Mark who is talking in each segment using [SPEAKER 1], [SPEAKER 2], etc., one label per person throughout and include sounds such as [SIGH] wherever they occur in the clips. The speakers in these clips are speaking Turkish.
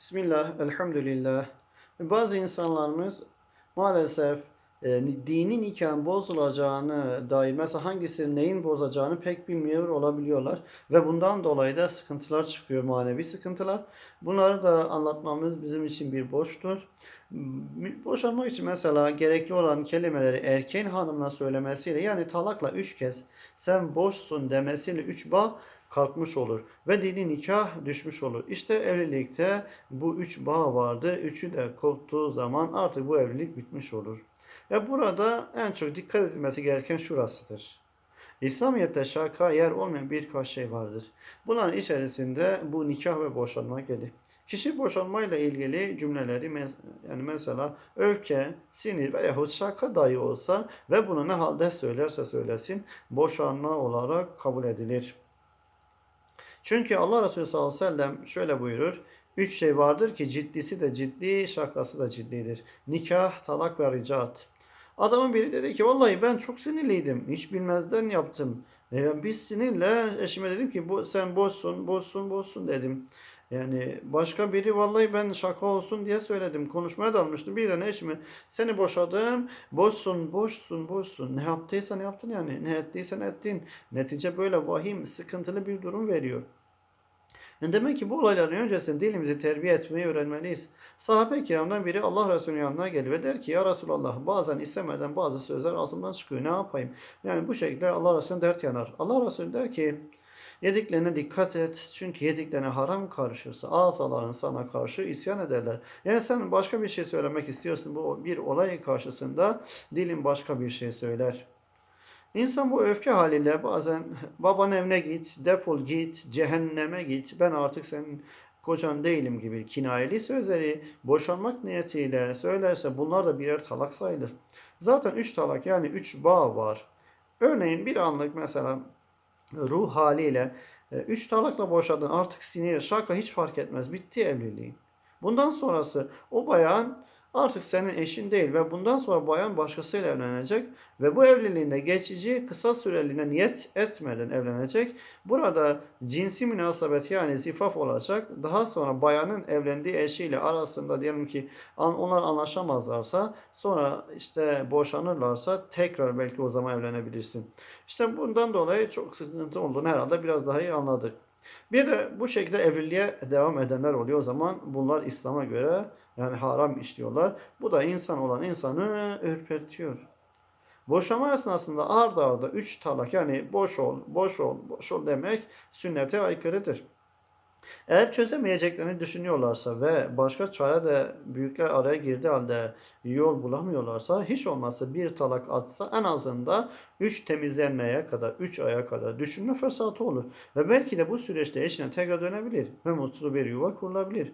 [SPEAKER 1] Bismillah, elhamdülillah. Bazı insanlarımız maalesef e, dini nikahın bozulacağını dair mesela hangisinin neyin bozacağını pek bilmiyor olabiliyorlar. Ve bundan dolayı da sıkıntılar çıkıyor, manevi sıkıntılar. Bunları da anlatmamız bizim için bir borçtur. Boşanmak için mesela gerekli olan kelimeleri erkeğin hanımına söylemesiyle yani talakla üç kez sen boşsun demesiyle üç bağ kalkmış olur ve dini nikah düşmüş olur. İşte evlilikte bu üç bağ vardır. Üçü de koptuğu zaman artık bu evlilik bitmiş olur. Ve burada en çok dikkat edilmesi gereken şurasıdır. İslamiyet'te şaka yer olmayan birkaç şey vardır. Bunların içerisinde bu nikah ve boşanma gelir. Kişi boşanmayla ilgili cümleleri yani mesela öfke, sinir veyahut şaka dahi olsa ve bunu ne halde söylerse söylesin boşanma olarak kabul edilir. Çünkü Allah Resulü sallallahu aleyhi ve sellem şöyle buyurur. Üç şey vardır ki ciddisi de ciddi, şakası da ciddidir. Nikah, talak ve ricat. Adamın biri dedi ki vallahi ben çok sinirliydim. Hiç bilmezden yaptım. E, biz sinirle eşime dedim ki bu sen boşsun, boşsun, boşsun dedim. Yani başka biri vallahi ben şaka olsun diye söyledim. Konuşmaya dalmıştım. Birden eşime seni boşadım. Boşsun, boşsun, boşsun. Ne yaptıysan yaptın yani. Ne ettiysen ettin. Netice böyle vahim, sıkıntılı bir durum veriyor. Yani demek ki bu olayların öncesinde dilimizi terbiye etmeyi öğrenmeliyiz. Sahabe-i kiramdan biri Allah Resulü'nün yanına gelir ve der ki ya Resulallah bazen istemeden bazı sözler ağzımdan çıkıyor ne yapayım? Yani bu şekilde Allah Resulü dert yanar. Allah Resulü der ki yediklerine dikkat et çünkü yediklerine haram karışırsa ağzaların sana karşı isyan ederler. Yani sen başka bir şey söylemek istiyorsun bu bir olay karşısında dilin başka bir şey söyler. İnsan bu öfke haliyle bazen baban evine git, defol git, cehenneme git, ben artık senin kocan değilim gibi kinayeli sözleri boşanmak niyetiyle söylerse bunlar da birer talak sayılır. Zaten üç talak yani üç bağ var. Örneğin bir anlık mesela ruh haliyle e, üç talakla boşadın artık sinir, şaka hiç fark etmez. Bitti evliliğin. Bundan sonrası o bayan artık senin eşin değil ve bundan sonra bayan başkasıyla evlenecek ve bu evliliğinde geçici kısa süreliğine niyet etmeden evlenecek. Burada cinsi münasebet yani zifaf olacak. Daha sonra bayanın evlendiği eşiyle arasında diyelim ki onlar anlaşamazlarsa sonra işte boşanırlarsa tekrar belki o zaman evlenebilirsin. İşte bundan dolayı çok sıkıntı olduğunu herhalde biraz daha iyi anladık. Bir de bu şekilde evliliğe devam edenler oluyor. O zaman bunlar İslam'a göre yani haram işliyorlar. Bu da insan olan insanı ürpertiyor. Boşama esnasında ard arda üç talak yani boş ol, boş ol, boş ol demek sünnete aykırıdır. Eğer çözemeyeceklerini düşünüyorlarsa ve başka çare de büyükler araya girdi halde yol bulamıyorlarsa hiç olmazsa bir talak atsa en azında 3 temizlenmeye kadar 3 aya kadar düşünme fırsatı olur. Ve belki de bu süreçte eşine tekrar dönebilir ve mutlu bir yuva kurulabilir.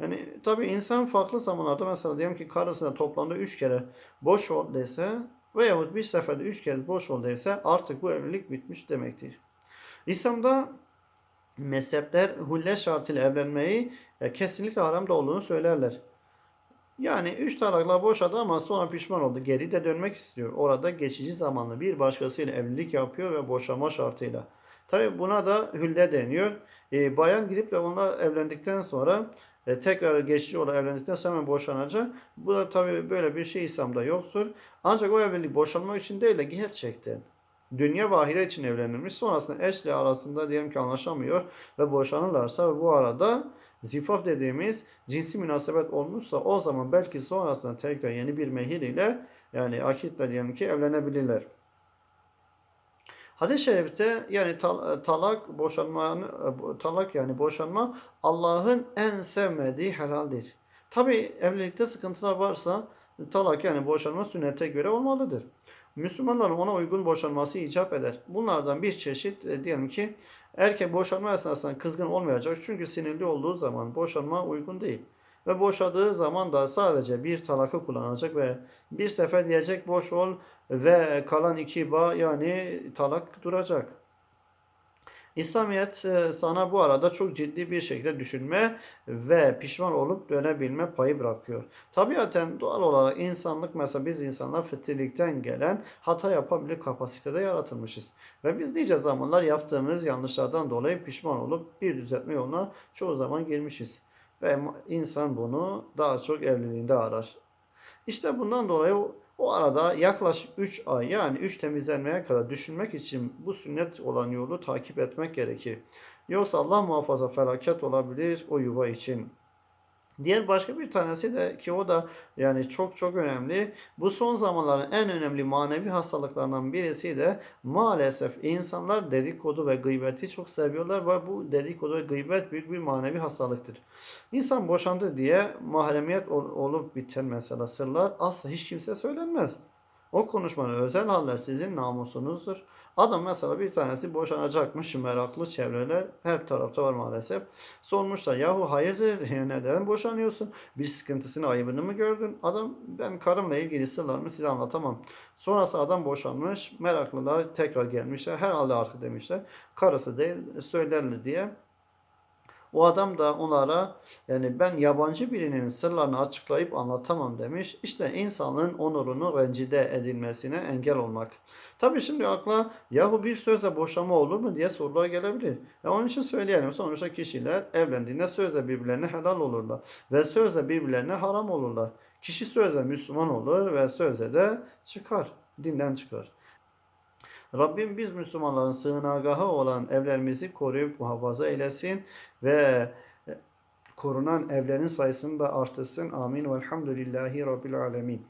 [SPEAKER 1] Yani tabii insan farklı zamanlarda mesela diyelim ki karısına toplamda 3 kere boş ol dese veyahut bir seferde 3 kez boş ol dese artık bu evlilik bitmiş demektir. İslam'da mezhepler hulle şartıyla evlenmeyi e, kesinlikle haramda olduğunu söylerler. Yani üç talakla boşadı ama sonra pişman oldu. Geri de dönmek istiyor. Orada geçici zamanlı bir başkasıyla evlilik yapıyor ve boşama şartıyla. Tabi buna da hülle deniyor. E, bayan gidip de onunla evlendikten sonra e, tekrar geçici olarak evlendikten sonra boşanacak. Bu da tabi böyle bir şey İslam'da yoktur. Ancak o evlilik boşanmak için değil de gerçekten dünya ve ahiret için evlenilmiş. Sonrasında eşle arasında diyelim ki anlaşamıyor ve boşanırlarsa ve bu arada zifaf dediğimiz cinsi münasebet olmuşsa o zaman belki sonrasında tekrar yeni bir mehir ile yani akitle diyelim ki evlenebilirler. Hadis-i şerifte yani tal- talak boşanma talak yani boşanma Allah'ın en sevmediği helaldir. Tabi evlilikte sıkıntılar varsa talak yani boşanma sünnete göre olmalıdır. Müslümanların ona uygun boşanması icap eder. Bunlardan bir çeşit e, diyelim ki erkek boşanma esnasında kızgın olmayacak. Çünkü sinirli olduğu zaman boşanma uygun değil. Ve boşadığı zaman da sadece bir talakı kullanacak ve bir sefer diyecek boş ol ve kalan iki bağ yani talak duracak. İslamiyet e, sana bu arada çok ciddi bir şekilde düşünme ve pişman olup dönebilme payı bırakıyor. Tabiaten doğal olarak insanlık mesela biz insanlar fıtrilikten gelen hata yapabilir kapasitede yaratılmışız. Ve biz nice zamanlar yaptığımız yanlışlardan dolayı pişman olup bir düzeltme yoluna çoğu zaman girmişiz. Ve insan bunu daha çok evliliğinde arar. İşte bundan dolayı o, arada yaklaşık 3 ay yani 3 temizlenmeye kadar düşünmek için bu sünnet olan yolu takip etmek gerekir. Yoksa Allah muhafaza felaket olabilir o yuva için. Diğer başka bir tanesi de ki o da yani çok çok önemli. Bu son zamanların en önemli manevi hastalıklarından birisi de maalesef insanlar dedikodu ve gıybeti çok seviyorlar ve bu dedikodu ve gıybet büyük bir manevi hastalıktır. İnsan boşandı diye mahremiyet ol- olup biten mesela sırlar asla hiç kimse söylenmez. O konuşmanın özel haller sizin namusunuzdur. Adam mesela bir tanesi boşanacakmış meraklı çevreler her tarafta var maalesef. Sormuşlar yahu hayırdır [LAUGHS] neden boşanıyorsun? Bir sıkıntısını ayıbını mı gördün? Adam ben karımla ilgili sırlarımı size anlatamam. Sonrası adam boşanmış meraklılar tekrar gelmişler herhalde artık demişler. Karısı değil söylerler diye. O adam da onlara yani ben yabancı birinin sırlarını açıklayıp anlatamam demiş. İşte insanın onurunu rencide edilmesine engel olmak. Tabii şimdi akla yahu bir sözle boşanma olur mu diye sorular gelebilir. Ya onun için söyleyelim. Sonuçta kişiler evlendiğinde sözle birbirlerine helal olurlar. Ve sözle birbirlerine haram olurlar. Kişi sözle Müslüman olur ve sözle de çıkar. Dinden çıkar. Rabbim biz Müslümanların sığınagahı olan evlerimizi koruyup muhafaza eylesin ve korunan evlerin sayısını da artırsın. Amin. Velhamdülillahi Rabbil alemin.